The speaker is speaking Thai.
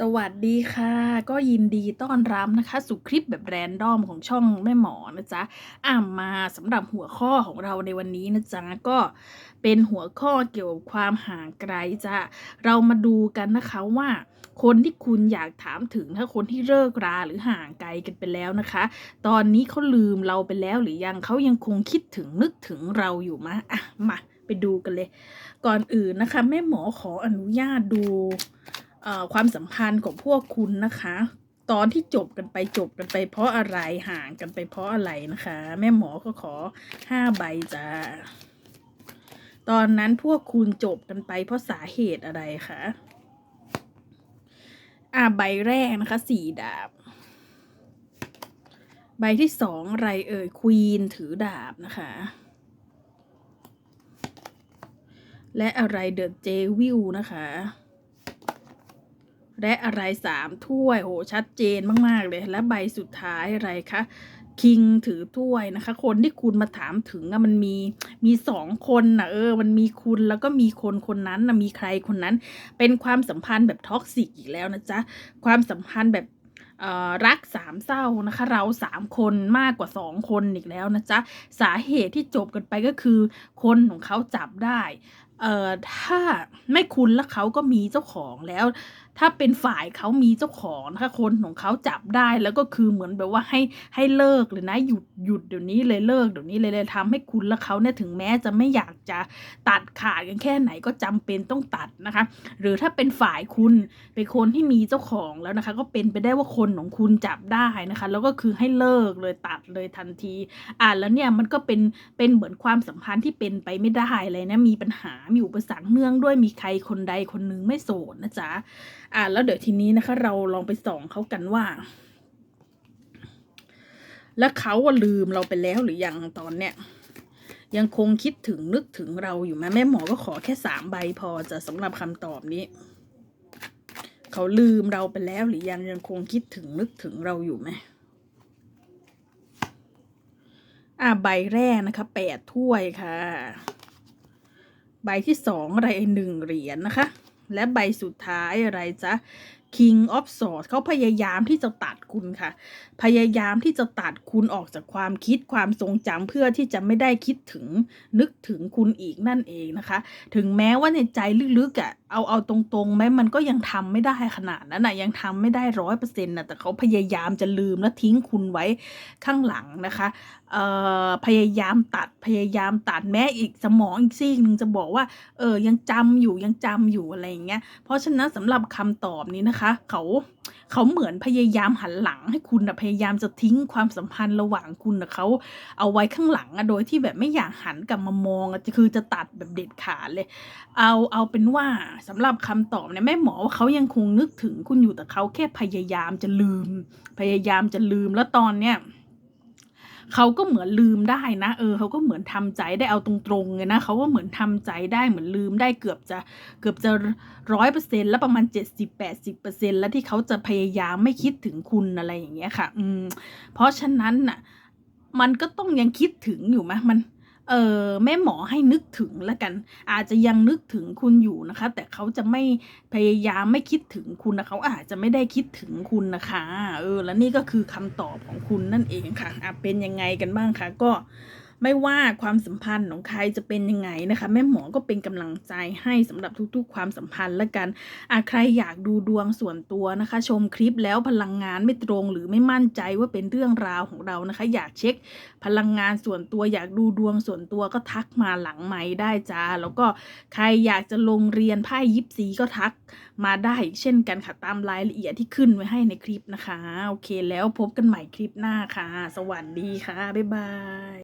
สวัสดีค่ะ ก็ยินดีต้อนรับนะคะสู่คลิปแบบแรนดอมของช่องแม่หมอนะจ๊ะอ่ามาสำหรับหัวข้อของเราในวันนี้นะจ๊ะก็เป็นหัวข้อเกี่ยวกับความห่างไกลจ้ะเรามาดูกันนะคะว่า คนที่คุณอยากถามถึงถ้าคนที่เลิกราหรือห่างไกลกันไปแล้วนะคะ ตอนนี้เขาลืมเราไปแล้วหรือยังเขายังคงคิดถึงนึกถึงเราอยู่มะอะมาไปดูกันเลย ก่อนอื่นนะคะ แม่หมอขออนุญาตดู ความสัมพันธ์ของพวกคุณนะคะ ตอนที่จบกันไปจบกันไป เพราะอะไรห่างกันไปเพราะอะไรนะคะ แม่หมอก็ขอห้าใบจ้าตอนนั้นพวกคุณจบกันไปเพราะสาเหตุอะไรคะอ่าใบแรกนะคะสี่ดาบ ใบที่สองอะไรเอ่ยควีนถือดาบนะคะ และอะไรเดอะเจวิลนะคะ และอะไรสามถ้วยโหชัดเจนมาก ๆ เลย และใบสุดท้ายอะไรคะคิงถือถ้วยนะคะ คนที่คุณมาถามถึงอะมันมีมีสองคนนะเออ มันมีคุณแล้วก็มีคนคนนั้นนะมีใครคนนั้น เป็นความสัมพันธ์แบบท็อกซิกอีกแล้วนะจ๊ะ ความสัมพันธ์แบบรักสามเศร้านะคะ เราสามคนมากกว่าสองคนอีกแล้วนะจ๊ะ สาเหตุที่จบกันไปก็คือ คนของเขาจับได้ เอ่อถ้าไม่คุณแล้วเขาก็มีเจ้าของแล้ว ถ้าเป็นฝ่ายเขามีเจ้าของนะคะคนของเขาจับได้แล้วก็คือเหมือนแบบว่าให้ให้เลิกเลยนะหยุดหยุดเดี๋ยวนี้เลยเลิกเดี๋ยวนี้เลยเลยทำให้คุณและเขาเนี่ยถึงแม้จะไม่อยากจะตัดขาดกันแค่ไหนก็จำเป็นต้องตัดนะคะ หรือถ้าเป็นฝ่ายคุณเป็นคนที่มีเจ้าของแล้วนะคะ ก็เป็นไปได้ว่าคนของคุณจับได้นะคะ แล้วก็คือให้เลิกเลยตัดเลยทันที อ่านแล้วเนี่ยมันก็เป็นเป็นเหมือนความสัมพันธ์ที่เป็นไปไม่ได้เลยนะมีปัญหามีอุปสรรคเนื่องด้วยมีใครคนใดคนหนึ่งไม่โสดนะจ๊ะ อ่าแล้วเดี๋ยวทีนี้นะคะ เราลองไปส่องเขากันว่า แล้วเขาว่าลืมเราไปแล้วหรือยังตอนเนี้ยยังคงคิดถึงนึกถึงเราอยู่ไหมแม่หมอก็ขอแค่สามใบพอจะสำหรับคำตอบนี้เขาลืมเราไปแล้วหรือยังยังคงคิดถึงนึกถึงเราอยู่ไหมอ่าใบแรกนะคะแปดถ้วยค่ะ ใบที่สองอะไรหนึ่งเหรียญนะคะ และใบสุดท้ายอะไรจ๊ะ King of Swords เขาพยายามที่จะตัดคุณค่ะ พยายามที่จะตัดคุณออกจากความคิดความทรงจำเพื่อที่จะไม่ได้คิดถึงนึกถึงคุณอีกนั่นเองนะคะ ถึงแม้ว่าในใจลึกๆอะ่ะ เอาเอาตรงๆไหมมันก็ยังทำไม่ได้ขนาดนั้นนะยังทำไม่ได้ร้อยเปอร์เซ็นต์นะแต่เขาพยายามจะลืมและทิ้งคุณไว้ข้างหลังนะคะเอ่อพยายามตัดพยายามตัดแม้อีกสมองอีกซีกหนึ่งจะบอกว่าเออยังจำอยู่ยังจำอยู่อะไรอย่างเงี้ยเพราะฉะนั้นสำหรับคำตอบนี้นะคะ เขา เขาเหมือนพยายามหันหลังให้คุณนะพยายามจะทิ้งความสัมพันธ์ระหว่างคุณนะเขาเอาไว้ข้างหลังอะโดยที่แบบไม่อยากหันกลับมามองอะคือจะตัดแบบเด็ดขาดเลย เอาเอาเป็นว่าสำหรับคำตอบเนี่ยแม่หมอว่าเขายังคงนึกถึงคุณอยู่แต่เขาแค่พยายามจะลืม พยายามจะลืมแล้วตอนเนี้ย เขาก็เหมือนลืมได้นะ เออเขาก็เหมือนทำใจได้เอาตรงๆเลยนะเขาก็เหมือนทำใจได้เหมือนลืมได้เกือบจะเกือบจะร้อยเปอร์เซ็นต์แล้วประมาณเจ็ดสิบแปดสิบเปอร์เซ็นต์แล้วที่เขาจะพยายามไม่คิดถึงคุณอะไรอย่างเงี้ยค่ะ อืม เพราะฉะนั้นน่ะ มันก็ต้องยังคิดถึงอยู่ไหมมัน เออแม่หมอให้นึกถึงแล้วกัน อาจจะยังนึกถึงคุณอยู่นะคะ แต่เขาจะไม่พยายามไม่คิดถึงคุณนะเขาอาจจะไม่ได้คิดถึงคุณนะคะ เออ และนี่ก็คือคำตอบของคุณนั่นเองค่ะเป็นยังไงกันบ้างคะก็ ไม่ว่าความสัมพันธ์ของใครจะเป็นยังไงนะคะ แม่หมอก็เป็นกำลังใจให้สำหรับทุกๆ ความสัมพันธ์ละกันอะใครอยากดูดวงส่วนตัวนะคะ ชมคลิปแล้วพลังงานไม่ตรงหรือไม่มั่นใจว่าเป็นเรื่องราวของเรานะคะ อยากเช็คพลังงานส่วนตัว อยากดูดวงส่วนตัวก็ทักมาหลังไม้ได้จ้า แล้วก็ใครอยากจะลงเรียนไพ่ยิปซีก็ทักมาได้เช่นกันค่ะตามรายละเอียดที่ขึ้นไว้ให้ในคลิปนะคะ โอเคแล้วพบกันใหม่คลิปหน้าค่ะ สวัสดีค่ะ บ๊ายบาย